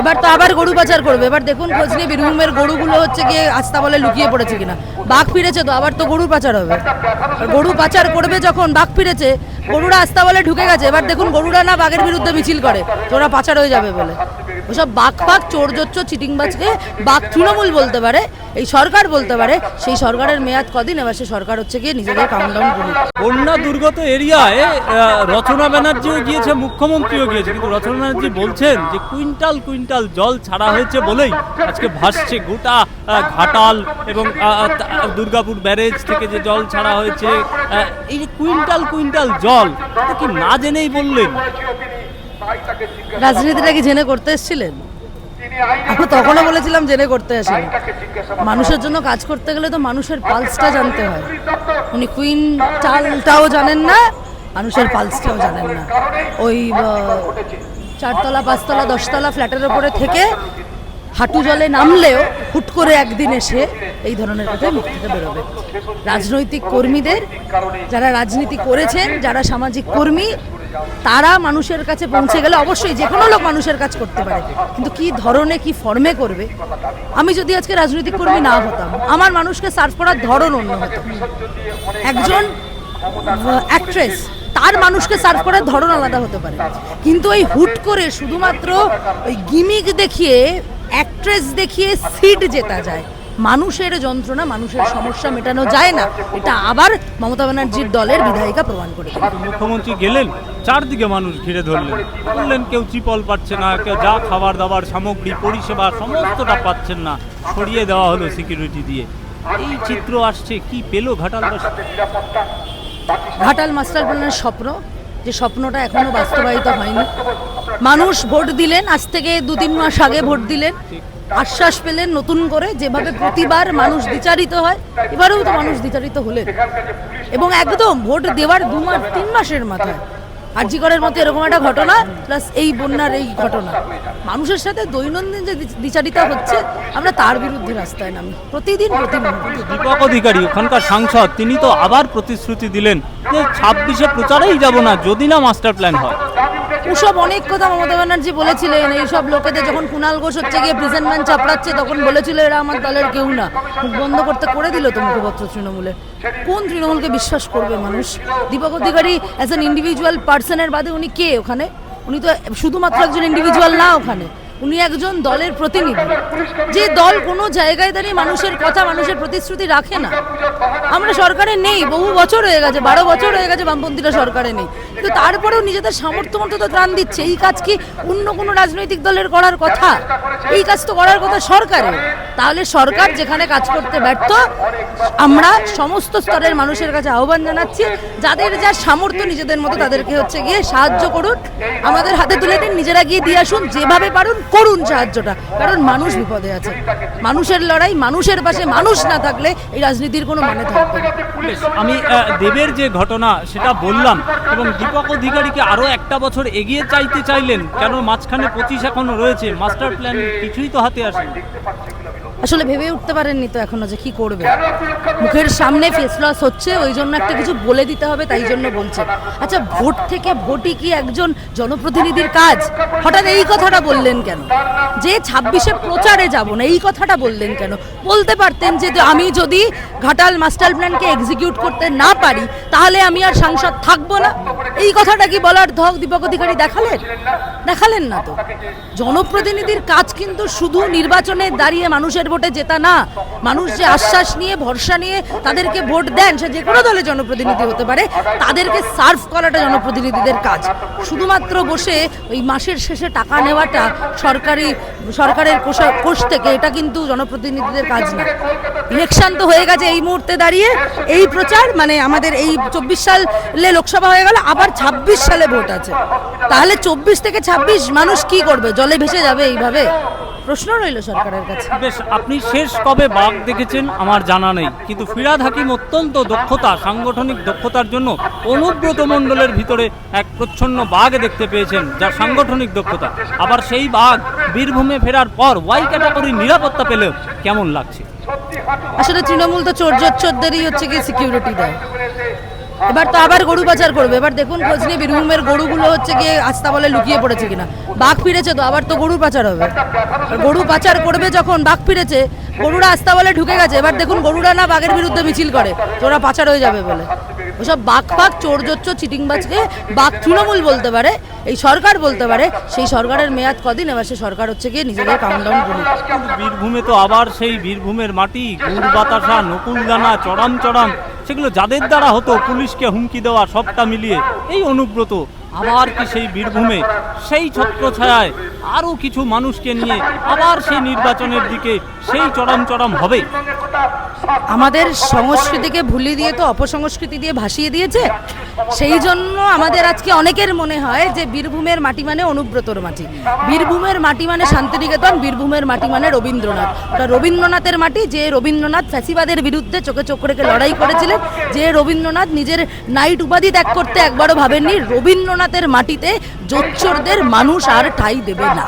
এবার তো আবার গরু পাচার করবে। এবার দেখুন খোঁজ নিয়ে বীরভূমের গরুগুলো হচ্ছে গিয়ে আস্তা বলে লুকিয়ে পড়েছে কিনা। বাঘ ফিরেছে তো, আবার তো গরু পাচার হবে। গরু পাচার করবে যখন, বাঘ ফিরেছে, গরুরা আস্তা বলে ঢুকে গেছে। এবার দেখুন গরুরা না বাঘের বিরুদ্ধে মিছিল করে তোরা পাচার হয়ে যাবে বলে। ওসব বাঘ ফাঘ চোর জোচ্চ, চিটিংবাজকে বাঘ তৃণমূল বলতে পারে, এই সরকার বলতে পারে, সেই সরকারের মেয়াদ কদিন? এবার সে সরকার হচ্ছে গিয়ে নিজেদের কাউন্টডাউন করুক বন্যা দুর্গত এরিয়ায় রচনা ব্যানার্জিও গিয়েছে, মুখ্যমন্ত্রীও গিয়েছে, কিন্তু রচনা ব্যানার্জি বলছেন যে কুইন্টাল কুইন্টাল জল ছাড়া হয়েছে বলেই আজকে ভাসছে গোটা ঘাটাল এবং দুর্গাপুর ব্যারেজ থেকে যে জল ছাড়া হয়েছে এই যে কুইন্টাল কুইন্টাল জল কি না জেনেই বললেন? রাজনীতিটা কি জেনে করতে এসেছিলেন? আমি তখনও বলেছিলাম জেনে করতে আসেনি। মানুষের জন্য কাজ করতে গেলে তো মানুষের পালসটা জানতে হয়। উনি কুইন চালটাও জানেন না, মানুষের পালসটাও জানেন না। ওই চারতলা, পাঁচতলা, দশতলা ফ্ল্যাটের ওপরে থেকে হাঁটু জলে নামলেও হুট করে একদিন এসে এই ধরনের মুখ থেকে বেরোবে। রাজনৈতিক কর্মীদের, যারা রাজনীতি করেছেন, যারা সামাজিক কর্মী তারা মানুষের কাছে পৌঁছে গেলে অবশ্যই যে কোনো লোক মানুষের কাজ করতে পারে। কিন্তু কি ধরনে, কি ফর্মে করবে? আমি যদি আজকে রাজনৈতিক কর্মী না হতাম, আমার মানুষকে সার্ভ করার ধরন অন্য হতো। একজন অ্যাক্ট্রেস তার মানুষকে সার্ভ করার ধরন আলাদা হতে পারে। কিন্তু এই হুট করে শুধুমাত্র ওই গিমিক দেখিয়ে অ্যাক্ট্রেস দেখিয়ে সিট জেতা যায়। মানুষের যন্ত্রণা মানুষের সমস্যা মেটানো যায় না। এটা আবার মমতা ব্যানার্জির দলের বিধায়িকা প্রমাণ করে। মুখ্যমন্ত্রী গেলেন চারদিকে মানুষ ঘিরে ধরলেন। বললেন কেউ চিপল পাচ্ছে না কেউ যা খাবার দাবার সামগ্রী পরিষেবা সমস্তটা পাচ্ছেন না। সরিয়ে দেওয়া হলো সিকিউরিটি দিয়ে। এই চিত্র আসছে কি পেল ঘাটালবাসী ঘাটাল মাস্টার প্ল্যানের স্বপ্ন যে স্বপ্নটা এখনও বাস্তবায়িত হয়নি। মানুষ ভোট দিলেন আজ থেকে দু তিন মাস আগে ভোট দিলেন। আশ্বাস পেলেন নতুন করে যেভাবে প্রতিবার মানুষ বিচারিত হয়, এবারেও তো মানুষ বিচারিত হলেন। এবং একদম ভোট দেওয়ার দু মাস, তিন মাসের মাথায়। আরজিকরের মতো এরকম একটা ঘটনা প্লাস এই বন্যার এই ঘটনা। মানুষের সাথে দৈনন্দিন যে বিচারিতা হচ্ছে, আমরা তার বিরুদ্ধে রাস্তায় নামি। প্রতিদিন। দীপক অধিকারী, ওখানকার সাংসদ, তিনি তো আবার প্রতিশ্রুতি দিলেন যে ছাব্বিশে প্রচারেই যাব না, যদি না মাস্টার প্ল্যান হয়। ওসব অনেক কথা মমতা ব্যানার্জি বলেছিলেন। এইসব লোকেদের যখন কুণাল ঘোষ হচ্ছে গিয়ে প্রেজেন্ট ম্যান চাপড়াচ্ছে, তখন বলেছিল এরা আমার দলের কেউ না। মুখ বন্ধ করতে করে দিল তো মুখপত্র তৃণমূলে। কোন তৃণমূলকে বিশ্বাস করবে মানুষ? Deepak Adhikari as an individual পার্সনের বাদে উনি কে ওখানে? উনি তো শুধুমাত্র একজন ইন্ডিভিজুয়াল না ওখানে। উনি একজন দলের প্রতিনিধি। যে দল কোনো জায়গায় দাঁড়িয়ে মানুষের কথা, মানুষের প্রতিশ্রুতি রাখে না। আমরা সরকারে নেই, বহু বছর হয়ে গেছে, বারো বছর হয়ে গেছে বামপন্থীরা সরকারে নেই। কিন্তু তারপরেও নিজেদের সামর্থ্য মতো তো ত্রাণ দিচ্ছে। এই কাজ কি অন্য কোনো রাজনৈতিক দলের করার কথা? এই কাজ তো করার কথা সরকারের তাহলে সরকার যেখানে কাজ করতে ব্যর্থ, আমরা সমস্ত স্তরের মানুষের কাছে আহ্বান জানাচ্ছি, যাদের যা সামর্থ্য নিজেদের মতো তাদেরকে হচ্ছে গিয়ে সাহায্য করুন। আমাদের হাতে তুলে দিন, নিজেরা গিয়ে দিয়ে আসুন, যেভাবে পারুন করুন সাহায্যটা, কারণ মানুষ বিপদে আছে। মানুষের লড়াই, মানুষের পাশে মানুষ না থাকলে এই রাজনীতির কোনো মানে থাকবে আমি দেবের যে ঘটনা সেটা বললাম, এবং দীপক অধিকারীকে আরও একটা বছর এগিয়ে চাইতে চাইলেন, কেন মাঝখানে পঁচিশ এখনও রয়েছে, মাস্টার প্ল্যান কিছুই তো হাতে আসেনি। আসলে ভেবে উঠতে পারেননি তো এখনও যে কি করবে। মুখের সামনে ফেস লস হচ্ছে ওই জন্য একটা কিছু বলে দিতে হবে তাই জন্য বলছে। আচ্ছা ভোট থেকে ভোটই কি একজন জনপ্রতিনিধির কাজ? হঠাৎ এই কথাটা বললেন কেন? যে ছাব্বিশে প্রচারে যাব না এই কথাটা বললেন কেন? বলতে পারতেন যে আমি যদি ঘাটাল মাস্টার প্ল্যানকে এক্সিকিউট করতে না পারি তাহলে আমি আর সাংসদ থাকব না? এই কথাটা কি বলার ধক দীপক অধিকারী দেখালেন? দেখালেন না তো। জনপ্রতিনিধির কাজ কিন্তু শুধু নির্বাচনে দাঁড়িয়ে মানুষের ভোটে জেতা না। মানুষ যে আশ্বাস নিয়ে, ভরসা নিয়ে তাদেরকে ভোট দেন, সে যে কোনো দলে জনপ্রতিনিধি হতে পারে, তাদেরকে সার্ভ করাটা জনপ্রতিনিধিদের কাজ। শুধুমাত্র বসে ওই মাসের শেষে টাকা নেওয়াটা সরকারি, সরকারের কোষ থেকে, এটা কিন্তু জনপ্রতিনিধিদের কাজ না। ইলেকশন তো হয়ে গেছে এই মুহূর্তে দাঁড়িয়ে। এই প্রচার মানে আমাদের এই চব্বিশ সালে লোকসভা হয়ে গেল আবার ছাব্বিশ সালে ভোট আছে। তাহলে চব্বিশ থেকে ছাব্বিশ মানুষ কি করবে? জলে ভেসে যাবে এইভাবে? প্রশ্ন রইল সরকারের কাছে। বেশ আপনি শেষ কবে বাঘ দেখেছেন আমার জানা নেই। কিন্তু ফিরাদ হাকিম অত্যন্ত দক্ষতা, সাংগঠনিক দক্ষতার জন্য অনুব্রত মণ্ডলের ভিতরে এক প্রচ্ছন্ন বাঘ দেখতে পেয়েছেন, যা সাংগঠনিক দক্ষতা। আবার সেই বাঘ বীরভূমে ফেরার পর ওয়াই ক্যাটাগরির নিরাপত্তা পেলেও কেমন লাগছে? আসলে তৃণমূল তো চোর হচ্ছে কি সিকিউরিটি দেয়। এবার তো আবার গরু পাচার করবে। এবার দেখুন খোঁজ নিয়ে বীরভূমের গরুগুলো হচ্ছে গিয়ে আস্তা বলে লুকিয়ে পড়েছে কিনা। বাঘ ফিরেছে তো, আবার তো গরু পাচার হবে। গরু পাচার করবে যখন, বাঘ ফিরেছে, গরুরা আস্তা বলে ঢুকে গেছে। এবার দেখুন গরুরা না বাঘের বিরুদ্ধে মিছিল করে ওরা পাচার হয়ে যাবে বলে। ওসব বাঘ ফাঘ চোর জোচ্চ, চিটিংবাজকে বাঘ তৃণমূল বলতে পারে, এই সরকার বলতে পারে। সেই সরকারের মেয়াদ কদিন? এবার সে সরকার হচ্ছে গিয়ে নিজেদের কাউন্টডাউন করুক কিন্তু বীরভূমে তো আবার সেই বীরভূমের মাটি, গুড় বাতাসা, নকুল দানা, চড়াম চড়াম। সেগুলো যাদের দ্বারা হতো পুলিশকে হুমকি দেওয়া সবটা মিলিয়ে এই অনুব্রত আবার কি সেই বীরভূমে, সেই ছত্রছায়ায় আরও কিছু মানুষকে নিয়ে আবার সেই নির্বাচনের দিকে সেই চড়াম চরম হবে? আমাদের সংস্কৃতিকে ভুলিয়ে দিয়ে তো অপসংস্কৃতি দিয়ে ভাসিয়ে দিয়েছে। সেই জন্য আমাদের আজকে অনেকের মনে হয় যে বীরভূমের মাটি মানে অনুব্রতর মাটি। বীরভূমের মাটি মানে শান্তিনিকেতন, বীরভূমের মাটি মানে রবীন্দ্রনাথ। ওটা রবীন্দ্রনাথের মাটি, যে রবীন্দ্রনাথ ফ্যাসিবাদের বিরুদ্ধে চোখে চোখ রেখে লড়াই করেছিলেন, যে রবীন্দ্রনাথ নিজের নাইট উপাধি ত্যাগ করতে একবারও ভাবেননি রবীন্দ্রনাথের মাটিতে জোচ্চরদের মানুষ আর ঠাই দেবে না।